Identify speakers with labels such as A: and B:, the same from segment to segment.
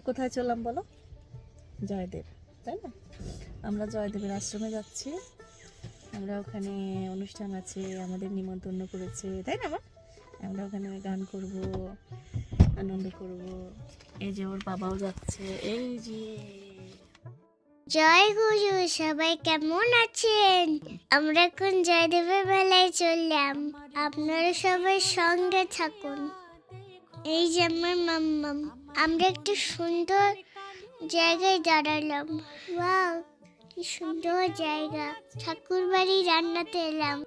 A: কোথায় চললাম বলো? জয়দেব, তাই না? আমরা জয়দেবের আশ্রমে যাচ্ছি। আমরা ওখানে অনুষ্ঠান আছে, আমাদের নিমন্ত্রণ করেছে, তাই না মা? আমরা ওখানে গান করব, আনন্দ করব। এই যে ওর বাবাও যাচ্ছে, এই যে।
B: জয় গুরু, সবাই কেমন আছেন? আমরা এখন জয়দেবের বেলায় চললাম। আপনারা সবাই সঙ্গে থাকুন। এই যে আমার মাম্মাম। আমরা একটু সুন্দর জায়গায় দাঁড়ালাম। ওয়াও, কি সুন্দর জায়গা। ঠাকুর বাড়ি রান্নাতে এলাম।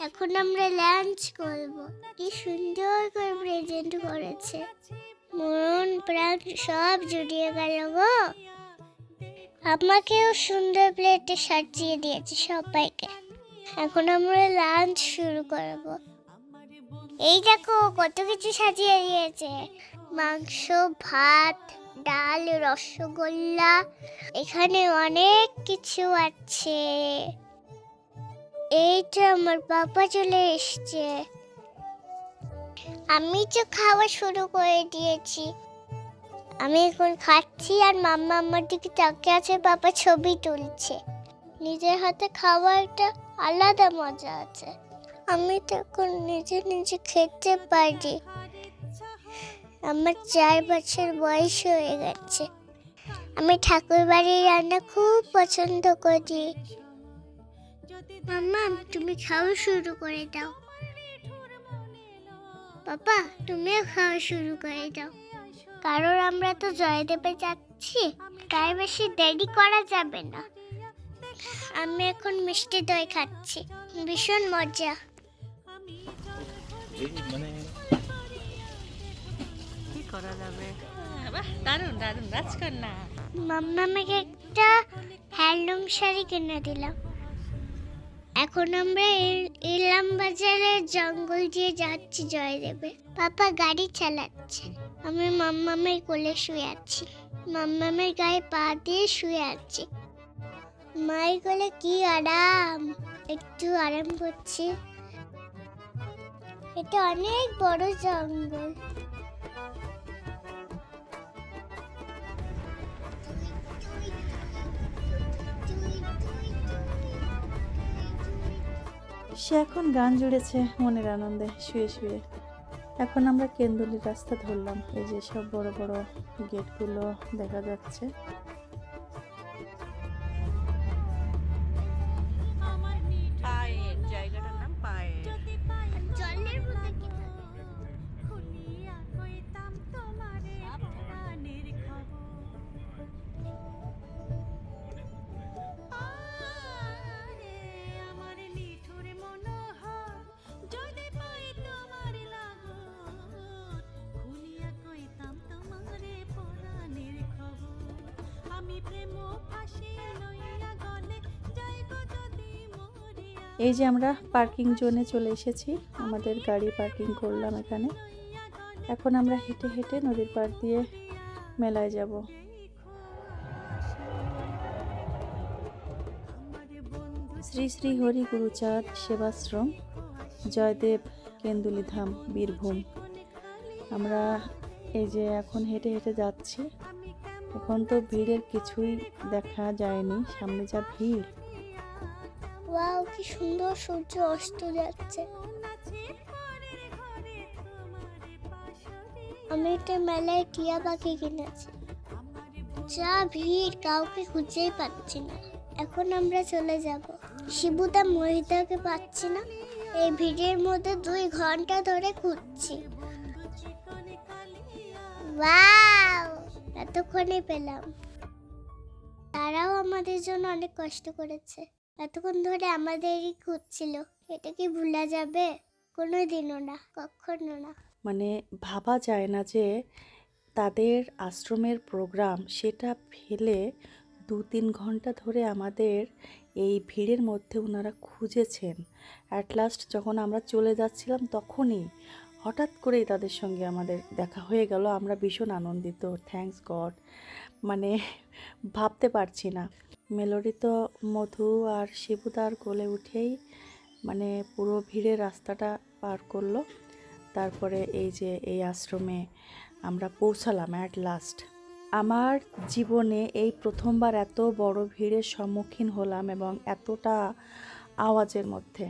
B: এখন আমরা লাঞ্চ করব। কি সুন্দর করে প্রেজেন্ট করেছে। মন প্রাণ সব জুড়িয়ে গেল গো। আমাকেও সুন্দর প্লেটে সাজিয়ে দিয়েছে সবাইকে। এখন আমরা লাঞ্চ শুরু করব। এই দেখো, কত কিছু সাজিয়ে দিয়েছে। মাংস, ভাত, ডাল, রসগোল্লা, এখানে অনেক কিছু আছে। এই তো আমার বাবা চলে এসছে। আমি তো খাওয়া শুরু করে দিয়েছি। আমি এখন খাচ্ছি আর মাম্মা আমার দিকে তাকিয়ে আছে, বাবা ছবি তুলছে। নিজের হাতে খাওয়া একটা আলাদা মজা আছে। আমি তো এখন নিজে নিজে খেতে পারি। আমার চার বছর বয়স হয়ে গেছে। আমি ঠাকুর বাড়ির রান্না খুব পছন্দ করি। মাম্মা তুমি খাওয়া শুরু করে দাও। বাবা, তুমিও খাওয়া শুরু করে দাও। কারণ আমরা তো জয়দেবে যাচ্ছি, তাই বেশি দেরি করা যাবে না। আমি এখন মিষ্টি দই খাচ্ছি, ভীষণ মজা।
C: মানে
A: করা যাবে বাহ, দারুণ দারুণ, রাজকন্যা।
B: মাম্মা আমাকে একটা হ্যান্ডলুম শাড়ি কিনে দিলাম এখন আমরা এল- ইলাম বাজারের জঙ্গল দিয়ে যাচ্ছি জয়দেবে পাপা গাড়ি চালাচ্ছে। আমি মাম্মামের কোলে শুয়ে আছি। মাম্মামের গায়ে পা দিয়ে শুয়ে আছি। মায়ের কোলে কি আরাম, একটু আরাম করছি। এটা অনেক বড় জঙ্গল।
A: সে এখন গান জুড়েছে মনের আনন্দে, শুয়ে শুয়ে। এখন আমরা কেন্দুলির রাস্তা ধরলাম। এই যে সব বড় বড় গেটগুলো দেখা যাচ্ছে। এই যে আমরা পার্কিং জোনে চলে এসেছি, আমাদের গাড়ি পার্কিং করলাম এখানে। এখন আমরা হেঁটে হেঁটে নদীর পাড় দিয়ে মেলায় যাব। শ্রী শ্রী হরি গুরুচাঁদ সেবাশ্রম, জয়দেব কেন্দুলি ধাম বীরভূম। আমরা এই যে এখন হেঁটে হেঁটে যাচ্ছি। এখন তো ভিড়ের কিছুই দেখা যায়নি, সামনে যা ভিড়।
B: ওয়াও, কি সুন্দর সূর্য অস্ত যাচ্ছে। আমি একটা মেলায় টিয়া পাখি কিনেছি। যা ভিড়, কাউকে খুঁজেই পাচ্ছি না। এখন আমরা চলে যাব। শিবুদা মহিতাকে পাচ্ছি না। এই ভিড়ের মধ্যে দুই ঘণ্টা ধরে খুঁজছি। ওয়াও, এতক্ষণে পেলাম। তারাও আমাদের জন্য অনেক কষ্ট করেছে। এতক্ষণ ধরে আমাদেরই খুঁজছিল, এটা কি ভুলা যাবে? কোনো দিনও না, কখনো না।
A: মানে ভাবা যায় না যে তাদের আশ্রমের প্রোগ্রাম সেটা ফেলে দু তিন ঘণ্টা ধরে আমাদের এই ভিড়ের মধ্যে ওনারা খুঁজেছেন। অ্যাট লাস্ট যখন আমরা চলে যাচ্ছিলাম তখনই হঠাৎ করেই তাদের সঙ্গে আমাদের দেখা হয়ে গেল। আমরা ভীষণ আনন্দিত। থ্যাঙ্কস গড মানে ভাবতে পারছি না। মেলোডি তো মধু আর শিবুদার কোলে উঠেই মানে পুরো ভিড়ের রাস্তাটা পার করল। তারপরে এই যে এই আশ্রমে আমরা পৌঁছালাম অ্যাট লাস্ট আমার জীবনে এই প্রথমবার এত বড় ভিড়ের সম্মুখীন হলাম এবং এতটা আওয়াজের মধ্যে।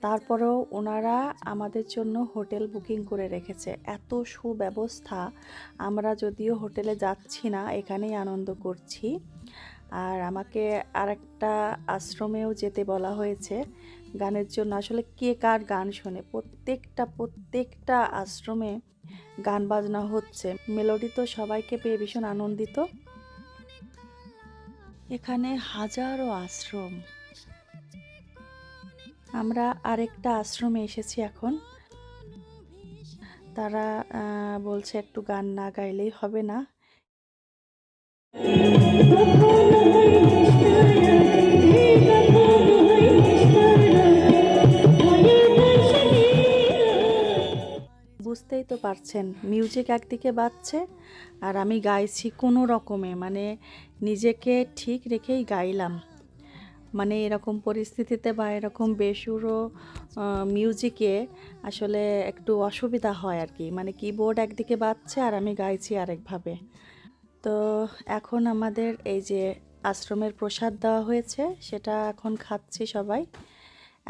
A: তারপরেও ওনারা আমাদের জন্য হোটেল বুকিং করে রেখেছে। এত সুব্যবস্থা। আমরা যদিও হোটেলে যাচ্ছি না, এখানেই আনন্দ করছি। আর আমাকে আরেকটা আশ্রমেও যেতে বলা হয়েছে। গানের জন্য আসলে কে কার গান শোনে? প্রত্যেকটা প্রত্যেকটা আশ্রমে গান বাজনা হচ্ছে। মেলোডি তো সবাইকে পেয়ে ভীষণ আনন্দিত। এখানে হাজারো আশ্রম। আমরা আরেকটা আশ্রমে এসেছি এখন। তারা বলছে একটু গান না গাইলেই হবে না। বুঝতেই তো পারছেন মিউজিক একদিকে বাজছে আর আমি গাইছি কোনো রকমে মানে নিজেকে ঠিক রেখেই গাইলাম। মানে এরকম পরিস্থিতিতে বা এরকম বেসুরো মিউজিকে আসলে একটু অসুবিধা হয় আর কি। মানে কিবোর্ড একদিকে বাজছে আর আমি গাইছি আরেকভাবে। তো এখন আমাদের এই যে আশ্রমের প্রসাদ দেওয়া হয়েছে, সেটা এখন খাচ্ছি সবাই।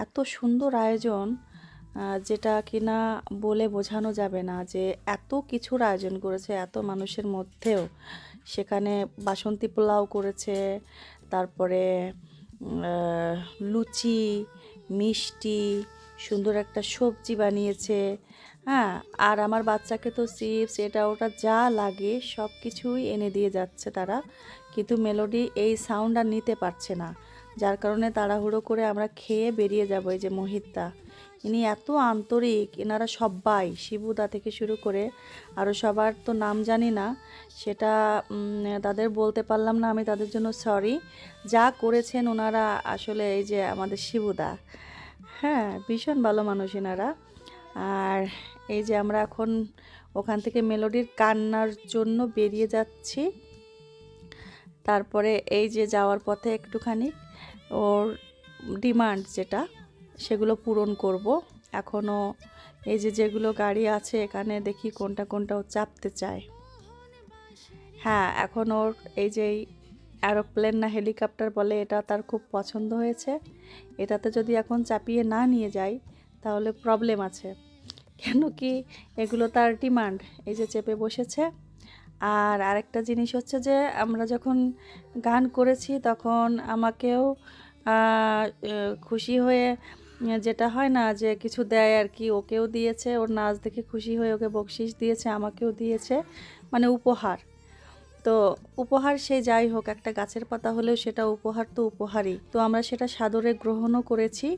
A: এত সুন্দর আয়োজন যেটা কিনা বলে বোঝানো যাবে না যে এত কিছুর আয়োজন করেছে এত মানুষের মধ্যেও। সেখানে বাসন্তী পোলাও করেছে, তারপরে লুচি, মিষ্টি, সুন্দর একটা সবজি বানিয়েছে। হ্যাঁ আর আমার বাচ্চাকে তো চিপস, এটা, ওটা যা লাগে সব কিছুই এনে দিয়ে যাচ্ছে তারা। কিন্তু মেলোডি এই সাউন্ড আর নিতে পারছে না। যার কারণে তাড়াহুড়ো করে আমরা খেয়ে বেরিয়ে যাব এই যে মোহিতদা ইনি এত আন্তরিক, এনারা সবাই শিবুদা থেকে শুরু করে আরও সবার তো নাম জানি না, সেটা তাদের বলতে পারলাম না আমি তাদের জন্য সরি যা করেছেন ওনারা আসলে এই যে আমাদের শিবুদা। হ্যাঁ ভীষণ ভালো মানুষ এনারা। আর এই যে আমরা এখন ওখান থেকে মেলোডির কান্নার জন্য বেরিয়ে যাচ্ছি। তারপরে এই যে যাওয়ার পথে একটুখানি, ওর ডিমান্ড যেটা সেগুলো পূরণ করব। এখনও এই যে যেগুলো গাড়ি আছে, এখানে দেখি কোনটা কোনটা ও চাপতে চায়। হ্যাঁ এখন ওর এই যে অ্যারোপ্লেন না হেলিকপ্টার বলে, এটা তার খুব পছন্দ হয়েছে। এটাতে যদি এখন চাপিয়ে না নিয়ে যাই, তাহলে প্রবলেম আছে। কেন কি এগুলো তার ডিমান্ড এই যে চেপে বসেছে। আর আরেকটা জিনিস হচ্ছে যে, আমরা যখন গান করেছি, তখন আমাকেও খুশি হয়ে যেটা হয় না যে কিছু দেয় আর কি, ওকেও দিয়েছে, ওর নাচ দেখে খুশি হয়ে ওকে বকশিস দিয়েছে, আমাকেও দিয়েছে মানে উপহার। তো উপহার সে যাই হোক, একটা গাছের পাতা হলেও সেটা উপহার তো উপহারই। তো আমরা সেটা সাদরে গ্রহণও করেছি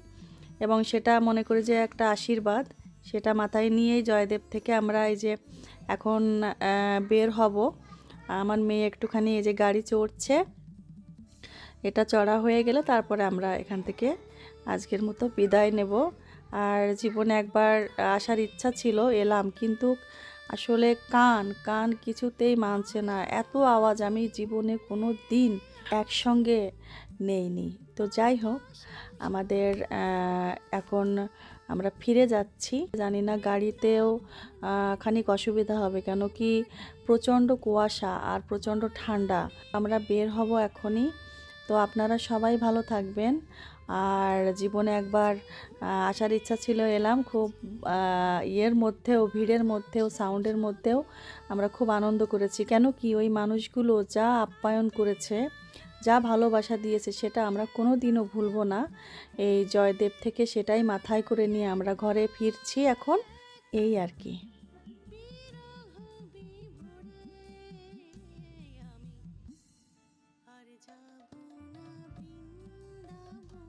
A: এবং সেটা মনে করি যে একটা আশীর্বাদ। সেটা মাথায় নিয়েই জয়দেব থেকে আমরা এই যে এখন বের হব। আমার মেয়ে একটুখানি এই যে গাড়ি চড়ছে, এটা চড়া হয়ে গেলে তারপরে আমরা এখান থেকে আজকের মতো বিদায় নেব। আর জীবনে একবার আসার ইচ্ছা ছিল, এলাম। কিন্তু আসলে কান কান কিছুতেই মানছে না। এত আওয়াজ আমি জীবনে কোনো দিন একসঙ্গে নেইনি। তো যাই হোক, আমাদের এখন আমরা ফিরে যাচ্ছি। জানি না গাড়িতেও খানিক অসুবিধা হবে কেন কি প্রচণ্ড কুয়াশা আর প্রচণ্ড ঠান্ডা। আমরা বের হব এখনই। তো আপনারা সবাই ভালো থাকবেন। আর জীবনে একবার আসার ইচ্ছা ছিল এলাম খুব ইয়ের মধ্যেও, ভিড়ের মধ্যেও, সাউন্ডের মধ্যেও আমরা খুব আনন্দ করেছি। কেন কি ওই মানুষগুলো যা আপ্যায়ন করেছে, যা ভালোবাসা দিয়েছে সেটা আমরা কোনো দিনও ভুলবো না। এই জয়দেব থেকে সেটাই মাথায় করে নিয়ে আমরা ঘরে ফিরছি এখন, এই আর কি।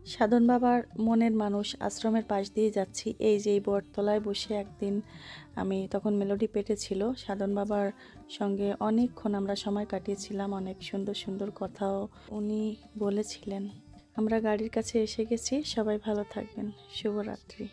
A: সাধন বাবার মনের মানুষ, আশ্রমের পাশ দিয়ে যাচ্ছি। এই যে এই বটতলায় বসে একদিন আমি তখন মেলোডি পেটে ছিল। সাধন বাবার সঙ্গে অনেকক্ষণ আমরা সময় কাটিয়েছিলাম, অনেক সুন্দর সুন্দর কথাও উনি বলেছিলেন। আমরা গাড়ির কাছে এসে গেছি। সবাই ভালো থাকবেন। শুভরাত্রি।